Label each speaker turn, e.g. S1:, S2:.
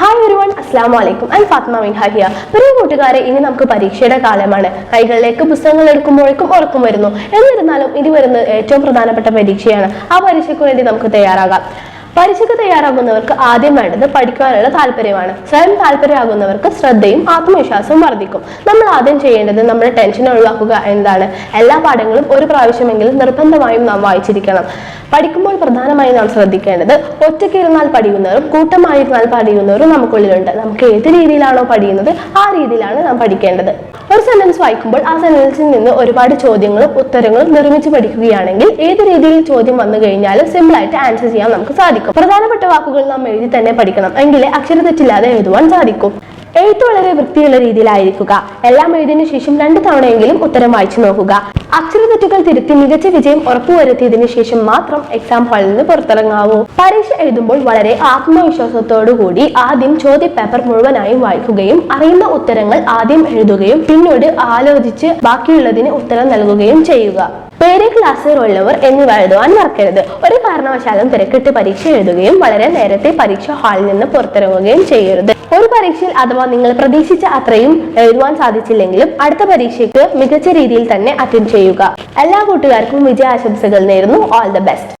S1: Hi ഒരുവൺ അസ്ലാം വലൈക്കും I Fatma മിൻഹ ഹിയ പ്രിയ കൂട്ടുകാരെ ഇനി നമുക്ക് പരീക്ഷയുടെ കാലമാണ്. കൈകളിലേക്ക് പുസ്തകങ്ങൾ എടുക്കുമ്പോഴേക്കും ഉറക്കം വരുന്നു. എന്നിരുന്നാലും ഇനി വരുന്നത് ഏറ്റവും പ്രധാനപ്പെട്ട പരീക്ഷയാണ്. ആ പരീക്ഷയ്ക്ക് വേണ്ടി നമുക്ക് തയ്യാറാകാം. പരീക്ഷയ്ക്ക് തയ്യാറാകുന്നവർക്ക് ആദ്യം വേണ്ടത് പഠിക്കാനുള്ള താല്പര്യമാണ്. സ്വയം താല്പര്യമാകുന്നവർക്ക് ശ്രദ്ധയും ആത്മവിശ്വാസവും വർദ്ധിക്കും. നമ്മൾ ആദ്യം ചെയ്യേണ്ടത് നമ്മുടെ ടെൻഷൻ ഒഴിവാക്കുക എന്നതാണ്. എല്ലാ പാഠങ്ങളും ഒരു പ്രാവശ്യമെങ്കിലും നിർബന്ധമായും നാം വായിച്ചിരിക്കണം. പഠിക്കുമ്പോൾ പ്രധാനമായും നാം ശ്രദ്ധിക്കേണ്ടത് ഒറ്റയ്ക്ക് ഇരുന്നാൽ പഠിക്കുന്നവരും കൂട്ടമായിരുന്നാൽ പഠിക്കുന്നവരും നമുക്കുള്ളിലുണ്ട്. നമുക്ക് ഏത് രീതിയിലാണോ പഠിക്കുന്നത് ആ രീതിയിലാണ് നാം പഠിക്കേണ്ടത്. ഒരു സെന്റൻസ് വായിക്കുമ്പോൾ ആ സെന്റൻസിൽ നിന്ന് ഒരുപാട് ചോദ്യങ്ങളും ഉത്തരങ്ങളും നിർമ്മിച്ച് പഠിക്കുകയാണെങ്കിൽ ഏത് രീതിയിൽ ചോദ്യം വന്നു കഴിഞ്ഞാലും സിമ്പിൾ ആയിട്ട് ആൻസർ ചെയ്യാൻ നമുക്ക് സാധിക്കും. പ്രധാനപ്പെട്ട വാക്കുകൾ നാം എഴുതി തന്നെ പഠിക്കണം. എങ്കിലേ അക്ഷരതെറ്റില്ലാതെ എഴുതുവാൻ സാധിക്കും. എഴുത്ത് വളരെ വൃത്തിയുള്ള രീതിയിലായിരിക്കുക. എല്ലാം എഴുതിയതിനു ശേഷം രണ്ടു തവണയെങ്കിലും ഉത്തരം വായിച്ചു നോക്കുക. അക്ഷരതെറ്റുകൾ തിരുത്തി മികച്ച വിജയം ഉറപ്പുവരുത്തിയതിനു ശേഷം മാത്രം എക്സാം ഹാളിൽ നിന്ന് പുറത്തിറങ്ങാവൂ. പരീക്ഷ എഴുതുമ്പോൾ വളരെ ആത്മവിശ്വാസത്തോടു കൂടി ആദ്യം ചോദ്യ പേപ്പർ മുഴുവനായും വായിക്കുകയും അറിയുന്ന ഉത്തരങ്ങൾ ആദ്യം എഴുതുകയും പിന്നീട് ആലോചിച്ച് ബാക്കിയുള്ളതിന് ഉത്തരം നൽകുകയും ചെയ്യുക. പേര് ക്ലാസ് നമ്പർ എന്നിവ എഴുതുവാൻ മറക്കരുത്. ഒരു കാരണവശാലും തിരക്കിട്ട് പരീക്ഷ എഴുതുകയും വളരെ നേരത്തെ പരീക്ഷ ഹാളിൽ നിന്ന് പുറത്തിറങ്ങുകയും ചെയ്യരുത്. ഒരു പരീക്ഷയിൽ അഥവാ നിങ്ങൾ പ്രതീക്ഷിച്ച അത്രയും എഴുതുവാൻ സാധിച്ചില്ലെങ്കിലും അടുത്ത പരീക്ഷയ്ക്ക് മികച്ച രീതിയിൽ തന്നെ അറ്റൻഡ് ചെയ്യുക. എല്ലാ കൂട്ടുകാർക്കും വിജയാശംസകൾ നേരുന്നു. All the best